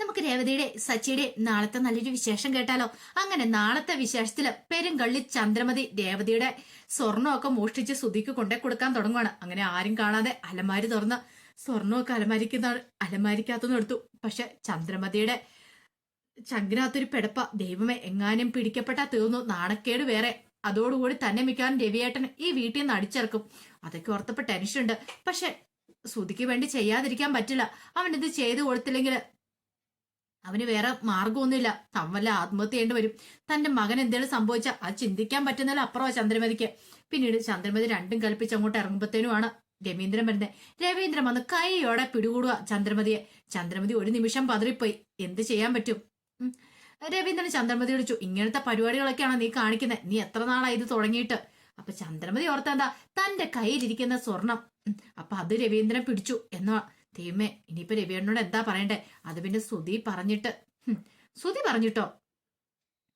നമുക്ക് രേവതിയുടെ സച്ചിയുടെ നാളത്തെ നല്ലൊരു വിശേഷം കേട്ടാലോ? അങ്ങനെ നാളത്തെ വിശേഷത്തിൽ പെരുങ്കള്ളി ചന്ദ്രമതി രേവതിയുടെ സ്വർണമൊക്കെ മോഷ്ടിച്ച് സുധിക്ക് കൊണ്ടേ കൊടുക്കാൻ തുടങ്ങുകയാണ് അങ്ങനെ ആരും കാണാതെ അലമാരി തുറന്ന് സ്വർണമൊക്കെ അലമാരിക്കുന്ന അലമാരിക്കകത്തുനിന്ന് എടുത്തു. പക്ഷെ ചന്ദ്രമതിയുടെ ചങ്കിനകത്തൊരു പെടപ്പ ദൈവമേ എങ്ങാനും പിടിക്കപ്പെട്ടാ തീർന്നു. നാണക്കേട് വേറെ. അതോടുകൂടി തന്നെ മിക്കവാറും രവിയേട്ടൻ ഈ വീട്ടിൽ നിന്ന് അടിച്ചിറക്കും. അതൊക്കെ ഓർത്തപ്പോ ടെൻഷൻ ഉണ്ട്. പക്ഷെ സുധിക്ക് വേണ്ടി ചെയ്യാതിരിക്കാൻ പറ്റില്ല. അവൻ ഇത് ചെയ്തു കൊടുത്തില്ലെങ്കിൽ അവന് വേറെ മാർഗമൊന്നുമില്ല. തമ്മല്ല ആത്മഹത്യ ചെയ്യേണ്ടി വരും. തന്റെ മകൻ എന്തെങ്കിലും സംഭവിച്ചാൽ അത് ചിന്തിക്കാൻ പറ്റുന്നില്ല അപ്പുറമാ ചന്ദ്രമതിക്ക്. പിന്നീട് ചന്ദ്രമതി രണ്ടും കൽപ്പിച്ച് അങ്ങോട്ട് ഇറങ്ങുമ്പോഴത്തേനുമാണ് രവീന്ദ്രൻ വരുന്നത് രവീന്ദ്രൻ വന്ന് കൈയോടെ പിടികൂടുക ചന്ദ്രമതിയെ. ചന്ദ്രമതി ഒരു നിമിഷം പതറിപ്പോയി. എന്ത് ചെയ്യാൻ പറ്റും? രവീന്ദ്രൻ ചന്ദ്രമതി വിളിച്ചു. ഇങ്ങനത്തെ പരിപാടികളൊക്കെയാണ് നീ കാണിക്കുന്നത് നീ എത്ര നാളായി ഇത് തുടങ്ങിയിട്ട്? അപ്പൊ ചന്ദ്രമതി ഓർത്തെന്താ തന്റെ കയ്യിലിരിക്കുന്ന സ്വർണം. അപ്പൊ അത് രവീന്ദ്രൻ പിടിച്ചു എന്നാ ദൈവമേ ഇനിയിപ്പോ രവിയേട്ടനോട് എന്താ പറയണ്ടേ? അത് പിന്നെ സുധി പറഞ്ഞിട്ട്. സുതി പറഞ്ഞിട്ടോ?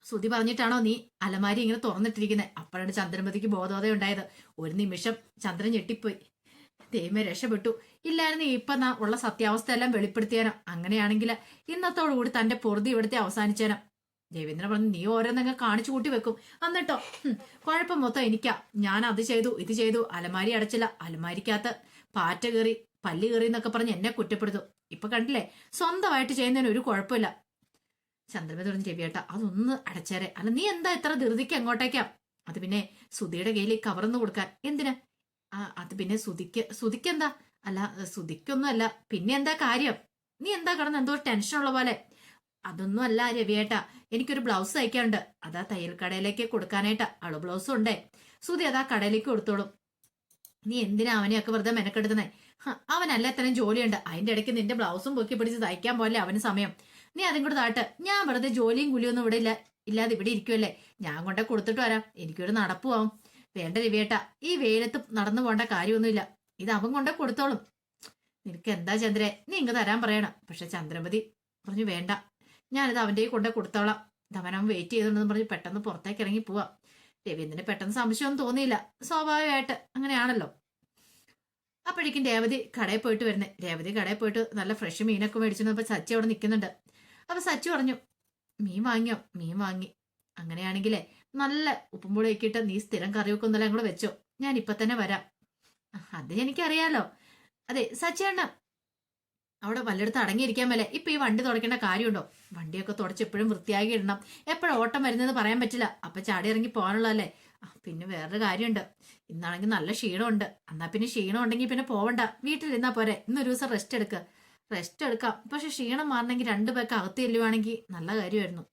സുധി പറഞ്ഞിട്ടാണോ നീ അലമാരി ഇങ്ങനെ തുറന്നിട്ടിരിക്കുന്നത് അപ്പോഴാണ് ചന്ദ്രമതിക്ക് ബോധോദയം ഉണ്ടായത് ഒരു നിമിഷം ചന്ദ്രൻ ഞെട്ടിപ്പോയി. ദൈവമേ രക്ഷപ്പെട്ടു. ഇല്ലായിരുന്നു ഇപ്പൊ നാ ഉള്ള സത്യാവസ്ഥ എല്ലാം വെളിപ്പെടുത്തിയാനോ. അങ്ങനെയാണെങ്കിൽ ഇന്നത്തോടുകൂടി തന്റെ പൊറുതി ഇവിടുത്തെ അവസാനിച്ചേനോ. രവീന്ദ്രൻ പറഞ്ഞു നീ ഓരോന്നങ്ങ് കാണിച്ചു കൂട്ടി വെക്കും. എന്നിട്ടോ കുഴപ്പം മൊത്തം എനിക്കാ. ഞാൻ അത് ചെയ്തു ഇത് ചെയ്തു. അലമാരി അടച്ചില്ല. അലമാരിക്കകത്ത് പാറ്റ കയറി പല്ലി കയറി എന്നൊക്കെ പറഞ്ഞ് എന്നെ കുറ്റപ്പെടുത്തു. ഇപ്പൊ കണ്ടില്ലേ? സ്വന്തമായിട്ട് ചെയ്യുന്നതിന് ഒരു കുഴപ്പമില്ല. ചന്ദ്രമതി പറഞ്ഞു രവിയേട്ട അതൊന്ന് അടച്ചേരെ. അല്ല നീ എന്താ ഇത്ര ധൃതിക്ക് എങ്ങോട്ടേക്കാം? അത് പിന്നെ സുധിയുടെ കയ്യിൽ കവർന്ന് കൊടുക്കാൻ. എന്തിനാ? അത് പിന്നെ സുധിക്ക് സുധിക്കെന്താ? അല്ല സുധിക്കൊന്നും അല്ല പിന്നെ എന്താ കാര്യം? നീ എന്താ കിടന്ന് എന്തോ ടെൻഷൻ ഉള്ള പോലെ? അതൊന്നും അല്ല രവിയേട്ടാ എനിക്കൊരു ബ്ലൗസ് തയ്ക്കാനുണ്ട്. അതാ തയ്യൽ കടയിലേക്ക് കൊടുക്കാനായിട്ടാ. അളു ബ്ലൗസും ഉണ്ടേ. സുധി അതാ കടയിലേക്ക് കൊടുത്തോളും. നീ എന്തിനാ അവനെയൊക്കെ വെറുതെ മെനക്കെടുത്തുന്നേ? അവനല്ല എത്രയും ജോലിയുണ്ട്. അതിന്റെ ഇടയ്ക്ക് നിന്റെ ബ്ലൗസും പൊക്കി പിടിച്ച് തയ്ക്കാൻ പോലെ അവന് സമയം? നീ അതും കൂടെ താട്ട്. ഞാൻ വെറുതെ ജോലിയും കുലിയൊന്നും ഇവിടെ ഇല്ല ഇല്ലാതെ ഇവിടെ ഇരിക്കുമല്ലേ ഞാൻ കൊണ്ടേ കൊടുത്തിട്ട് വരാം. എനിക്കൊരു നടപ്പുമാവും വേണ്ട രവിയേട്ട ഈ വെയിലത്ത് നടന്നു പോകേണ്ട കാര്യമൊന്നുമില്ല. ഇത് അവൻ കൊണ്ടേ കൊടുത്തോളും. നിനക്ക് എന്താ ചന്ദ്രേ? നീ ഇങ്ങ് തരാൻ പറയണം. പക്ഷെ ചന്ദ്രമതി പറഞ്ഞു വേണ്ട. ഞാനിത് അവന്റെ കൊണ്ട കൊടുത്തോളാം. അവൻ വെയിറ്റ് ചെയ്തോണ്ടെന്ന് പറഞ്ഞ് പെട്ടെന്ന് പുറത്തേക്ക് ഇറങ്ങി പോവാം. രവീന്ദ്രന് പെട്ടെന്ന് സംശയമൊന്നും തോന്നിയില്ല. സ്വാഭാവികമായിട്ട് അങ്ങനെയാണല്ലോ. അപ്പോഴേക്കും രേവതി കടയിൽ പോയിട്ട് വരുന്നത് രേവതി കടയിൽ പോയിട്ട് നല്ല ഫ്രഷ് മീനൊക്കെ മേടിച്ചു സച്ചി അവിടെ നിൽക്കുന്നുണ്ട് അപ്പോൾ സച്ചി പറഞ്ഞു മീൻ വാങ്ങിയോ? മീൻ വാങ്ങി. അങ്ങനെയാണെങ്കിലേ നല്ല ഉപ്പും പുളിയൊക്കെ ഇട്ട് നീ സ്ഥിരം കറി ഒന്നല്ല അങ്ങോട്ട് വെച്ചോ. ഞാൻ ഇപ്പൊ തന്നെ വരാം. "ആ, അത് എനിക്കറിയാലോ. അതെ സച്ചിയണ്ണ അവിടെ വല്ലയിടത്ത് അടങ്ങിയിരിക്കാൻ മേലെ ഇപ്പൊ ഈ വണ്ടി തുടയ്ക്കേണ്ട കാര്യമുണ്ടോ? വണ്ടിയൊക്കെ തുടച്ച് എപ്പോഴും വൃത്തിയാക്കി ഇടണം. എപ്പോഴും ഓട്ടം വരുന്നതെന്ന് പറയാൻ പറ്റില്ല. അപ്പൊ ചാടി ഇറങ്ങി പോകാനുള്ളതല്ലേ? പിന്നെ വേറൊരു കാര്യമുണ്ട്. ഇന്നാണെങ്കിൽ നല്ല ക്ഷീണമുണ്ട്. എന്നാ പിന്നെ ക്ഷീണം ഉണ്ടെങ്കിൽ പിന്നെ പോവണ്ട. വീട്ടിലിരുന്നാ പോരെ. ഇന്നൊരു ദിവസം റെസ്റ്റ് എടുക്കുക റെസ്റ്റ് എടുക്കാം. പക്ഷെ ക്ഷീണം മാറണമെങ്കിൽ രണ്ട് പേക്ക് അകത്ത് ചെല്ലുവാണെങ്കിൽ നല്ല കാര്യമായിരുന്നു.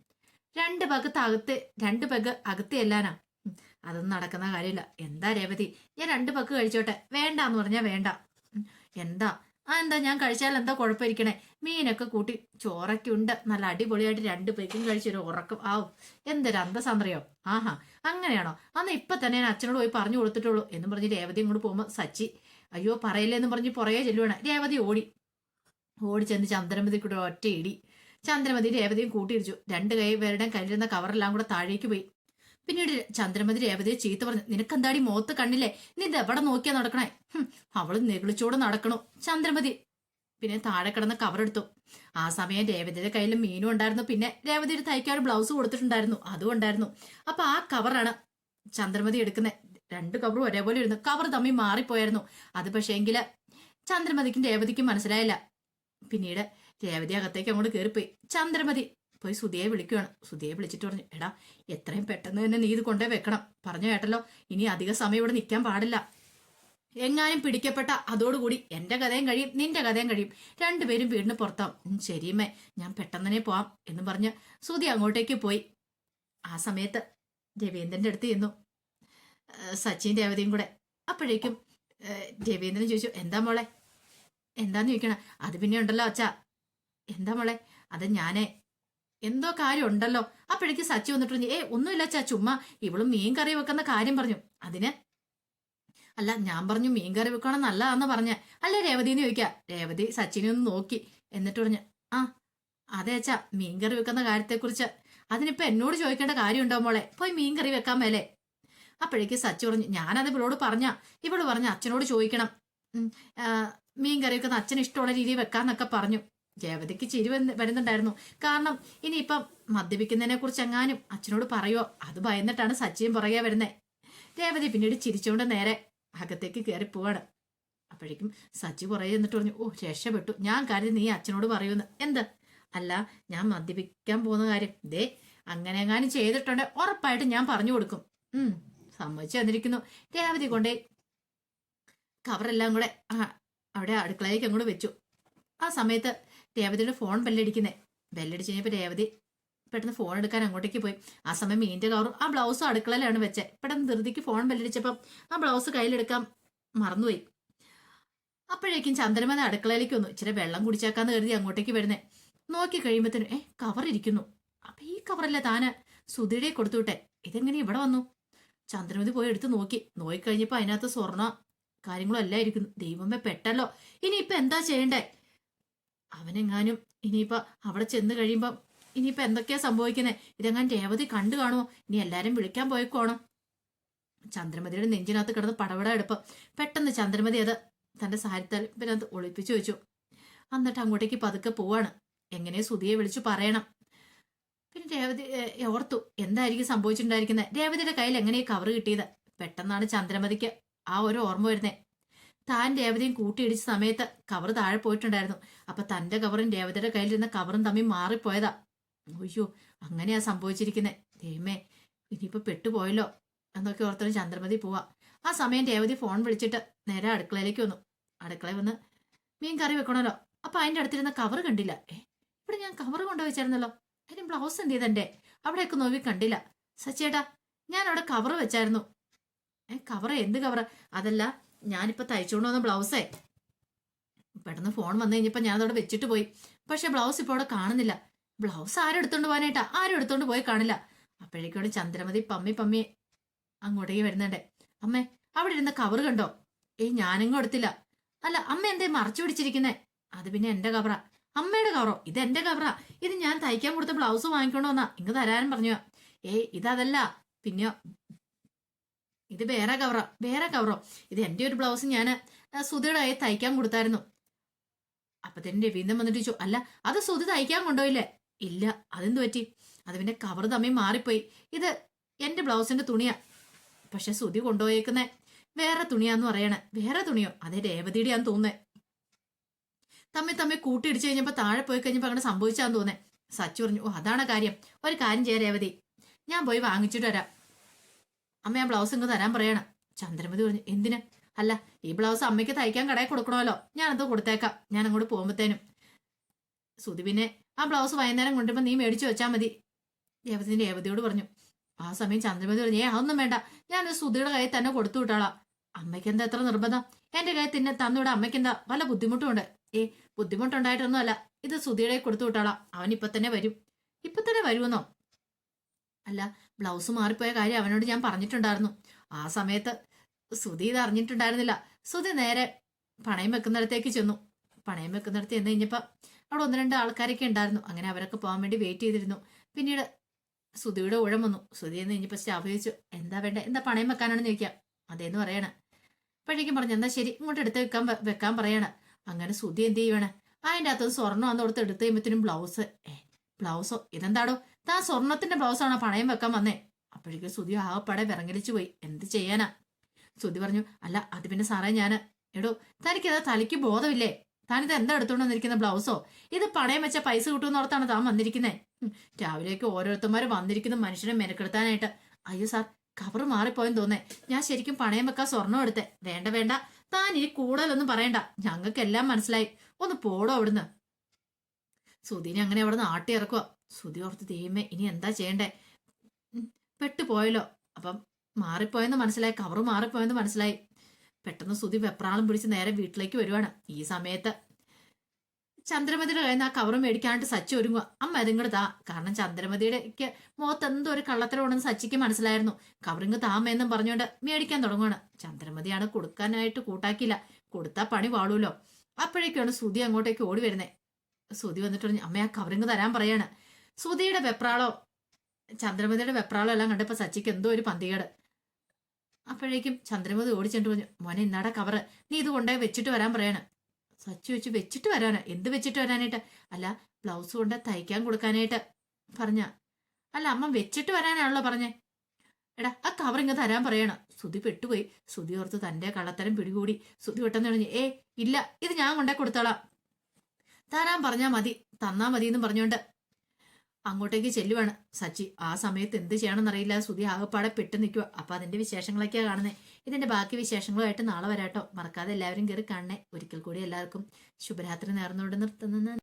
രണ്ട് പേക്കത്ത് അകത്ത് രണ്ട് പേക്ക് അകത്ത് ചെല്ലാനാ. അതൊന്നും നടക്കുന്ന കാര്യമില്ല. എന്താ രേവതി? ഞാൻ രണ്ട് പേക്ക് കഴിച്ചോട്ടെ. വേണ്ട എന്ന് പറഞ്ഞാൽ വേണ്ട എന്താ? ആ എന്താ ഞാൻ കഴിച്ചാൽ എന്താ കുഴപ്പമിരിക്കണേ? മീനൊക്കെ കൂട്ടി ചോറൊക്കെ ഉണ്ട് നല്ല അടിപൊളിയായിട്ട് രണ്ട് പേക്കും കഴിച്ചൊരു ഉറക്കം. ആവും എന്തൊരു അന്തസന്ത്രയോ ആഹാ അങ്ങനെയാണോ? അന്ന് ഇപ്പൊ തന്നെ ഞാൻ അച്ഛനോട് പോയി പറഞ്ഞു കൊടുത്തിട്ടുള്ളൂ. എന്ന് പറഞ്ഞ് രേവതി ഇങ്ങോട്ട് പോകുമ്പോൾ സച്ചി അയ്യോ പറയില്ലേ എന്ന് പറഞ്ഞ് പുറകെ ചെല്ലുവാണ്. രേവതി ഓടി. ഓടി ചെന്ന് ചന്ദ്രമതി കൂടെ ഒറ്റ ഇടി ചന്ദ്രമതി രേവതിയും കൂട്ടിയിടിച്ചു. രണ്ട് കൈ പേരുടെ കയ്യിലിരുന്ന കവറെല്ലാം കൂടെ താഴേക്ക് പോയി. പിന്നീട് ചന്ദ്രമതി രേവതിയെ ചീത്ത പറഞ്ഞു. നിനക്കെന്താടി മോത്ത് കണ്ണില്ലേ നീ ഇത് എവിടെ നോക്കിയാ നടക്കണേ. അവൾ നെകിളിച്ചോട് നടക്കണു. ചന്ദ്രമതി പിന്നെ താഴെ കിടന്ന കവറെടുത്തു. ആ സമയം രേവതിയുടെ കയ്യിൽ മീനും ഉണ്ടായിരുന്നു. പിന്നെ രേവതിയുടെ തയ്ക്കാൻ ബ്ലൗസ് കൊടുത്തിട്ടുണ്ടായിരുന്നു. അതും ഉണ്ടായിരുന്നു. അപ്പൊ ആ കവറാണ് ചന്ദ്രമതി എടുക്കുന്നത് രണ്ട് കവറും ഒരേപോലെ ഇരുന്നു. കവർ തമ്മിൽ മാറിപ്പോയായിരുന്നു. അത് പക്ഷേങ്കിൽ ചന്ദ്രമതിക്കും രേവതിക്കും മനസ്സിലായില്ല. പിന്നീട് രേവതി അകത്തേക്ക് അങ്ങോട്ട് കയറിപ്പോയി ചന്ദ്രമതി പോയി സുധിയെ വിളിക്കുകയാണ് സുധിയെ വിളിച്ചിട്ട് പറഞ്ഞു എടാ എത്രയും പെട്ടെന്ന് തന്നെ നീ ഇത് കൊണ്ടേ വെക്കണം. പറഞ്ഞു കേട്ടല്ലോ ഇനി അധിക സമയം ഇവിടെ നിൽക്കാൻ പാടില്ല. എങ്ങാനും പിടിക്കപ്പെട്ട അതോടുകൂടി എന്റെ കഥയും കഴിയും നിന്റെ കഥയും കഴിയും. രണ്ടുപേരും വീടിന് പുറത്താവും. ശരിയമ്മേ ഞാൻ പെട്ടെന്ന് തന്നെ പോവാം എന്ന് പറഞ്ഞ് സുധി അങ്ങോട്ടേക്ക് പോയി. ആ സമയത്ത് രവീന്ദ്രന്റെ അടുത്ത് ചെന്നു. സച്ചിൻ രേവതിയും കൂടെ. അപ്പോഴേക്കും രവീന്ദ്രൻ ചോദിച്ചു എന്താ മോളെ? എന്താന്ന് ചോദിക്കണം? അത് പിന്നെ ഉണ്ടല്ലോ അച്ഛാ. എന്താ മോളെ? അത് ഞാനേ എന്തോ കാര്യം ഉണ്ടല്ലോ അപ്പോഴേക്ക് സച്ചി വന്നിട്ട് പറഞ്ഞു ഏ ഒന്നുമില്ല അച്ഛാ ചുമ്മാ ഇവളും മീൻ കറി വെക്കുന്ന കാര്യം പറഞ്ഞു. അതിന് അല്ല ഞാൻ പറഞ്ഞു മീൻ കറി വെക്കണം നല്ലതാന്ന് പറഞ്ഞ. അല്ല രേവതിന്ന് ചോദിക്കാ. രേവതി സച്ചിനെ ഒന്ന് നോക്കി. എന്നിട്ട് പറഞ്ഞു ആ അതെ അച്ഛാ മീൻ കറി വെക്കുന്ന കാര്യത്തെക്കുറിച്ച്. അതിനിപ്പോ എന്നോട് ചോദിക്കേണ്ട കാര്യമുണ്ടോ മോളെ? പോയി മീൻ കറി വെക്കാൻ മേലെ. അപ്പോഴേക്ക് സച്ചി പറഞ്ഞു ഞാനത് ഇവളോട് പറഞ്ഞ. ഇവൾ പറഞ്ഞ അച്ഛനോട് ചോദിക്കണം. മീൻ കറി വെക്കുന്ന അച്ഛന് ഇഷ്ടമുള്ള രീതിയിൽ വെക്കാന്നൊക്കെ പറഞ്ഞു. രേവതിക്ക് ചിരി വരുന്നുണ്ടായിരുന്നു. കാരണം ഇനിയിപ്പം മദ്യപിക്കുന്നതിനെ കുറിച്ച് എങ്ങാനും അച്ഛനോട് പറയോ അത് ഭയന്നിട്ടാണ് സച്ചിയും പുറകെ വരുന്നത് രേവതി പിന്നീട് ചിരിച്ചുകൊണ്ട് നേരെ അകത്തേക്ക് കയറി പോവാണ്. അപ്പോഴേക്കും സച്ചി പുറകെ എന്നിട്ട് പറഞ്ഞു ഓ രക്ഷപ്പെട്ടു. ഞാൻ കാര്യം നീ അച്ഛനോട് പറയുമെന്ന്. എന്ത്? അല്ല ഞാൻ മദ്യപിക്കാൻ പോകുന്ന കാര്യം. ദേ അങ്ങനെ എങ്ങാനും ചെയ്തിട്ടുണ്ടെ ഉറപ്പായിട്ട് ഞാൻ പറഞ്ഞു കൊടുക്കും. ഉം സമ്മതിച്ചു തന്നിരിക്കുന്നു. രേവതി കൊണ്ടേ കവറെല്ലാം കൂടെ ആ അവിടെ അടുക്കളയിലേക്ക് അങ്ങോട്ട് വെച്ചു. ആ സമയത്ത് രേവതിയുടെ ഫോൺ ബെല്ലടിക്കുന്നേ. ബെല്ലടിച്ച് രേവതി പെട്ടെന്ന് ഫോൺ എടുക്കാൻ അങ്ങോട്ടേക്ക് പോയി. ആ സമയം മീന്റെ കവറും ആ ബ്ലൗസും അടുക്കളയിലാണ് വെച്ചത് പെട്ടെന്ന് ധൃതിക്ക് ഫോൺ ബെല്ലടിച്ചപ്പം ആ ബ്ലൗസ് കയ്യിലെടുക്കാൻ മറന്നുപോയി. അപ്പോഴേക്കും ചന്ദ്രമത അടുക്കളയിലേക്ക് വന്നു. ഇച്ചിരി വെള്ളം കുടിച്ചേക്കാന്ന് കരുതി അങ്ങോട്ടേക്ക് വരുന്നേ. നോക്കി കഴിയുമ്പോഴത്തേനും ഏ കവർ ഇരിക്കുന്നു. അപ്പൊ ഈ കവറല്ല താന്? സുധിയുടെ കൊടുത്തുവിട്ടെ ഇതെങ്ങനെ ഇവിടെ വന്നു? ചന്ദ്രമതി പോയി എടുത്ത് നോക്കി. നോക്കി കഴിഞ്ഞപ്പോൾ അതിനകത്ത് സ്വർണ കാര്യങ്ങളും എല്ലാം ഇരിക്കുന്നു. ദൈവമേ പെട്ടല്ലോ. ഇനി ഇനിയിപ്പൊ എന്താ ചെയ്യണ്ടേ? അവനെങ്ങാനും ഇനിയിപ്പൊ അവിടെ ചെന്ന് കഴിയുമ്പം ഇനിയിപ്പൊ എന്തൊക്കെയാ സംഭവിക്കുന്നത് ഇതെങ്ങാൻ രേവതി കണ്ടു കാണുമോ ഇനി എല്ലാരും വിളിക്കാൻ പോയിക്കോണം. ചന്ദ്രമതിയുടെ നെഞ്ചിനകത്ത് കിടന്ന് പടപട എടുപ്പ്. പെട്ടെന്ന് ചന്ദ്രമതി അത് പിന്നെ അത് ഒളിപ്പിച്ചു വെച്ചു. എന്നിട്ട് അങ്ങോട്ടേക്ക് പതുക്കെ പോവാണ്. എങ്ങനെ സുധിയെ വിളിച്ചു പറയണം. പിന്നെ രേവതി ഓർത്തു എന്തായിരിക്കും സംഭവിച്ചിട്ടുണ്ടായിരിക്കുന്നത് രേവതിയുടെ കയ്യിൽ എങ്ങനെയാ കവർ കിട്ടിയത്? പെട്ടെന്നാണ് ചന്ദ്രമതിക്ക് ആ ഒരു ഓർമ്മ വരുന്നേ. താൻ രേവതിയും കൂട്ടിയിടിച്ച സമയത്ത് കവർ താഴെ പോയിട്ടുണ്ടായിരുന്നു. അപ്പൊ തന്റെ കവറും രേവതിയുടെ കയ്യിലിരുന്ന കവറും തമ്മിൽ മാറിപ്പോയതാ. അയ്യോ അങ്ങനെയാ സംഭവിച്ചിരിക്കുന്നത് ദൈവമേ ഇനിയിപ്പോ പെട്ടുപോയല്ലോ എന്നൊക്കെ ഓർത്തൊരു ചന്ദ്രമതി പോവാ. ആ സമയം രേവതി ഫോൺ വിളിച്ചിട്ട് നേരെ അടുക്കളയിലേക്ക് വന്നു. അടുക്കളയിൽ വന്ന് മീൻ കറി വെക്കണമല്ലോ. അപ്പൊ അതിന്റെ അടുത്തിരുന്ന കവർ കണ്ടില്ല. ഏ ഇവിടെ ഞാൻ കവർ കൊണ്ടുവച്ചായിരുന്നല്ലോ. അതിന് ബ്ലൗസ് എന്ത് ചെയ്തെന്റെ അവിടെയൊക്കെ നോക്കി കണ്ടില്ല. സച്ചേട്ടാ ഞാൻ അവിടെ കവർ വെച്ചായിരുന്നു. ഏ കവർ എന്ത് കവർ അതല്ല ഞാനിപ്പോ തയ്ച്ചുകൊണ്ട് വന്ന ബ്ലൗസേ പെട്ടെന്ന് ഫോൺ വന്നു കഴിഞ്ഞപ്പോൾ ഞാൻ അതവിടെ വെച്ചിട്ട് പോയി. പക്ഷെ ബ്ലൗസ് ഇപ്പോൾ അവിടെ കാണുന്നില്ല. ബ്ലൗസ് ആരും എടുത്തോണ്ട് പോകാനായിട്ടാ ആരും എടുത്തോണ്ട് പോയി കാണില്ല. അപ്പോഴേക്കോട് ചന്ദ്രമതി പമ്മി പമ്മി അങ്ങോട്ടേക്ക് വരുന്നുണ്ടേ. അമ്മേ അവിടെ ഇരുന്ന കവർ കണ്ടോ? ഏയ് ഞാനെങ്ങും എടുത്തില്ല. അല്ല അമ്മ എന്തേ മറച്ചു പിടിച്ചിരിക്കുന്നേ? അത് പിന്നെ എന്റെ കവറാ അമ്മയുടെ കവറോ ഇത് എന്റെ കവറാ ഇത് ഞാൻ തയ്ക്കാൻ കൊടുത്ത ബ്ലൗസ് വാങ്ങിക്കൊണ്ടു വന്നാ. ഇങ്ങ് തരാനും പറഞ്ഞു ഏയ് ഇതല്ല പിന്നെയോ ഇത് വേറെ കവറോ? വേറെ കവറോ? ഇത് എന്റെ ഒരു ബ്ലൗസ് ഞാൻ സുധിയുടെ കയ്യിൽ തയ്ക്കാൻ കൊടുത്തായിരുന്നു. അപ്പൊ തന്നെ രവീന്ദ്രൻ വന്നിട്ട് ചോദിച്ചു അല്ല അത് സുധി തയ്ക്കാൻ കൊണ്ടുപോയില്ലേ? ഇല്ല അതെന്ത് പറ്റി? അത് പിന്നെ കവർ തമ്മിൽ മാറിപ്പോയി. ഇത് എന്റെ ബ്ലൗസിന്റെ തുണിയാ. പക്ഷെ സുധി കൊണ്ടുപോയേക്കുന്നേ വേറെ തുണിയാന്ന് പറയണേ. വേറെ തുണിയോ? അതെ രേവതിയുടെ ആന്ന് തോന്നുന്നേ. തമ്മിൽ തമ്മിൽ കൂട്ടിയിടിച്ചു കഴിഞ്ഞപ്പോ താഴെ പോയി കഴിഞ്ഞപ്പോൾ അങ്ങനെ സംഭവിച്ചാന്ന് തോന്നേ സച്ചു പറഞ്ഞു ഓ അതാണ് കാര്യം? ഒരു കാര്യം ചെയ്യാം രേവതി. ഞാൻ പോയി വാങ്ങിച്ചിട്ട് വരാം. അമ്മ ആ ബ്ലൗസ് ഇങ്ങ് തരാൻ പറയണം. ചന്ദ്രമതി പറഞ്ഞു എന്തിന്? അല്ല ഈ ബ്ലൗസ് അമ്മയ്ക്ക് തയ്ക്കാൻ കടയിൽ കൊടുക്കണമല്ലോ. ഞാനത് കൊടുത്തേക്കാം. ഞാൻ അങ്ങോട്ട് പോകുമ്പോഴത്തേനും സുതി പിന്നെ ആ ബ്ലൗസ് വൈകുന്നേരം കൊണ്ടുവരുമ്പോൾ നീ മേടിച്ചു വെച്ചാൽ മതി. രേവതി രേവതിയോട് പറഞ്ഞു. ആ സമയം ചന്ദ്രമതി പറഞ്ഞു ഏ അതൊന്നും വേണ്ട. ഞാൻ സുധിയുടെ കയ്യിൽ തന്നെ കൊടുത്തു വിട്ടാളാം. അമ്മയ്ക്ക് എന്താ എത്ര നിർബന്ധം? എന്റെ കയ്യിൽ തന്നെ അമ്മയ്ക്ക് എന്താ വല്ല ബുദ്ധിമുട്ടുമുണ്ട്? ഏ ബുദ്ധിമുട്ടുണ്ടായിട്ടൊന്നുമല്ല. ഇത് സുധിയുടെ കൊടുത്തു വിട്ടാളാം. അവൻ ഇപ്പൊ തന്നെ വരും. ഇപ്പൊ തന്നെ വരുമെന്നോ? അല്ല ബ്ലൗസ് മാറിപ്പോയ കാര്യം അവനോട് ഞാൻ പറഞ്ഞിട്ടുണ്ടായിരുന്നു. ആ സമയത്ത് സുധി ഇത് അറിഞ്ഞിട്ടുണ്ടായിരുന്നില്ല. സുധി നേരെ പണയം വെക്കുന്നിടത്തേക്ക് ചെന്നു. പണയം വെക്കുന്നിടത്ത് ചെന്ന് കഴിഞ്ഞപ്പോൾ അവിടെ ഒന്ന് രണ്ട് ആൾക്കാരൊക്കെ ഉണ്ടായിരുന്നു. അങ്ങനെ അവരൊക്കെ പോകാൻ വേണ്ടി വെയിറ്റ് ചെയ്തിരുന്നു. പിന്നീട് സുധിയുടെ ഊഴം വന്നു. സുധി എന്ന് കഴിഞ്ഞപ്പോൾ സ്റ്റാഫ് ചോദിച്ചു എന്താ വേണ്ടേ? എന്താ പണയം വെക്കാനാണെന്ന് ചോദിക്കാം അതേന്ന് പറയണ. അപ്പോഴേക്കും പറഞ്ഞു എന്നാ ശരി ഇങ്ങോട്ട് എടുത്ത് വെക്കാൻ വെക്കാൻ പറയണ. അങ്ങനെ സുധി എന്ത് ചെയ്യണേ അതിന്റെ അകത്ത് സ്വർണം അന്ന് കൊടുത്ത് എടുത്ത് കഴിയുമ്പോഴത്തേനും ബ്ലൗസ് ബ്ലൗസോ ഇതെന്താടോ? താൻ സ്വർണത്തിന്റെ ബ്ലൗസാണ് പണയം വെക്കാൻ വന്നേ? അപ്പോഴേക്കും സുധി ആകപ്പാടെ വിറങ്ങലിച്ചു പോയി. എന്ത് ചെയ്യാനാ? സുധി പറഞ്ഞു അല്ല അത് പിന്നെ സാറേ ഞാൻ എടോ തനിക്കത് തലയ്ക്ക് ബോധമില്ലേ? താനിത് എന്താ എടുത്തോണ്ട് വന്നിരിക്കുന്ന ബ്ലൗസോ? ഇത് പണയം വെച്ച പൈസ കിട്ടുമെന്നോർത്താണ് താൻ വന്നിരിക്കുന്നേ? രാവിലേക്ക് ഓരോരുത്തന്മാർ വന്നിരിക്കുന്ന മനുഷ്യനെ മെനക്കെടുത്താനായിട്ട്. അയ്യോ സാർ കവർ മാറിപ്പോയെന്ന് തോന്നേ. ഞാൻ ശരിക്കും പണയം വെക്കാൻ സ്വർണം എടുത്തേ. വേണ്ട വേണ്ട. താൻ ഈ കൂടുതലൊന്നും പറയണ്ട. ഞങ്ങൾക്കെല്ലാം മനസ്സിലായി. ഒന്ന് പോടോ അവിടുന്ന്. സുധീനെ അങ്ങനെ അവിടെ ആട്ടി ഇറക്കുക ഓർത്ത് ദൈവമേ ഇനി എന്താ ചെയ്യണ്ടേ? പെട്ടുപോയല്ലോ. അപ്പം മാറിപ്പോയെന്ന് മനസ്സിലായി കവർ മാറിപ്പോയെന്ന് മനസ്സിലായി. പെട്ടെന്ന് ശ്രുതി വെപ്രാളം പിടിച്ച് നേരെ വീട്ടിലേക്ക് വരുവാണ്. ഈ സമയത്ത് ചന്ദ്രമതിയുടെ നിന്ന് ആ കവർ മേടിക്കാനായിട്ട് സച്ചി ഒരുങ്ങുക അമ്മ അതിങ്ങോട്ട് താ. കാരണം ചന്ദ്രമതിയുടെക്ക് മുഖത്ത് എന്തോ ഒരു കള്ളത്തരമുണ്ടെന്ന് സച്ചിക്ക് മനസ്സിലായിരുന്നു. കവറിങ് താമെന്നും പറഞ്ഞുകൊണ്ട് മേടിക്കാൻ തുടങ്ങുകയാണ് ചന്ദ്രമതിയാണ് കൊടുക്കാനായിട്ട് കൂട്ടാക്കിയില്ല. കൊടുത്താൽ പണി വാളൂല്ലോ അപ്പോഴേക്കാണ് ശ്രുതി അങ്ങോട്ടേക്ക് ഓടി വരുന്നത് ശ്രുതി വന്നിട്ട് പറഞ്ഞു അമ്മ ആ കവറിങ് തരാൻ പറയാണ്. സുധിയുടെ വെപ്രാളോ ചന്ദ്രമതിയുടെ വെപ്രാളോ എല്ലാം കണ്ടപ്പോ സച്ചിക്ക് എന്തോ ഒരു പന്തികേട്. അപ്പോഴേക്കും ചന്ദ്രമതി ഓടിച്ചെണ്ട് പറഞ്ഞു മോനെ ഇന്നാടെ കവറ് നീ ഇത് കൊണ്ടുപോയി വെച്ചിട്ട് വരാൻ പറയാണ്. സച്ചി വെച്ച് വെച്ചിട്ട് വരാനാ? എന്ത് വെച്ചിട്ട് വരാനായിട്ട്? അല്ല ബ്ലൗസ് കൊണ്ട് തയ്ക്കാൻ കൊടുക്കാനായിട്ട്. പറഞ്ഞ അല്ല അമ്മ വെച്ചിട്ട് വരാനാണല്ലോ പറഞ്ഞേ. എടാ ആ കവർ ഇങ്ങ് തരാൻ പറയണം. സുധി പെട്ടുപോയി. സുധി ഓർത്ത് തന്റെ കള്ളത്തരം പിടികൂടി. സുധി പെട്ടെന്ന് പറഞ്ഞു ഏ ഇല്ല ഇത് ഞാൻ കൊണ്ടേ കൊടുത്തോളാം. തരാൻ പറഞ്ഞാ മതി തന്നാ മതി എന്ന് പറഞ്ഞുകൊണ്ട് അങ്ങോട്ടേക്ക് ചെല്ലുവാണ്. സച്ചി ആ സമയത്ത് എന്ത് ചെയ്യണമെന്നറിയില്ല. സുധി ആകെപ്പാടെ പെട്ട് നിൽക്കുക അപ്പൊ അതിന്റെ വിശേഷങ്ങളൊക്കെയാ കാണുന്നത് ഇതിന്റെ ബാക്കി വിശേഷങ്ങളുമായിട്ട് നാളെ വരാട്ടോ. മറക്കാതെ എല്ലാവരും കയറി കാണണേ. ഒരിക്കൽ കൂടി എല്ലാവർക്കും ശുഭരാത്രി നേർന്നുകൊണ്ട് നിർത്തുന്ന.